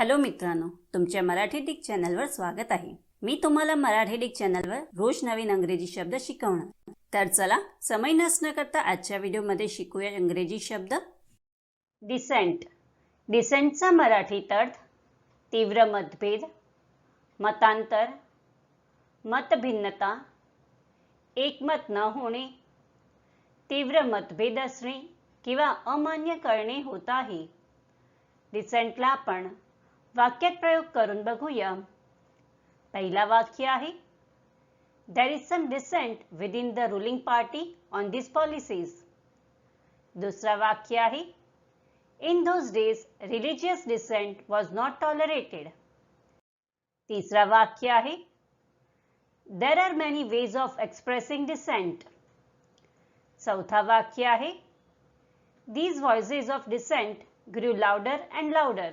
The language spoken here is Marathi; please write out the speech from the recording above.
हॅलो मित्रांनो तुमच्या मराठी डिक चॅनलवर स्वागत आहे. मी तुम्हाला मराठी डिक चॅनलवर रोज नवीन अंग्रेजी शब्द शिकवणार. तर चला समय नसणं करता आजच्या व्हिडिओमध्ये शिकूया इंग्रजी शब्द. डिसेंट डिसेंटचा मराठीत अर्थ तीव्र मतभेद मतांतर मतभिन्नता एकमत न होणे तीव्र मतभेद असणे किंवा अमान्य करणे होत आहे. डिसेंटला आपण वाक्यात प्रयोग करून बघूया. पहिला वाक्य आहे there is some dissent within the ruling party on this policies दुसरा वाक्य आहे in those days religious dissent was not tolerated तिसरा वाक्य आहे there are many ways of expressing dissent चौथा वाक्य आहे these voices of dissent grew louder and louder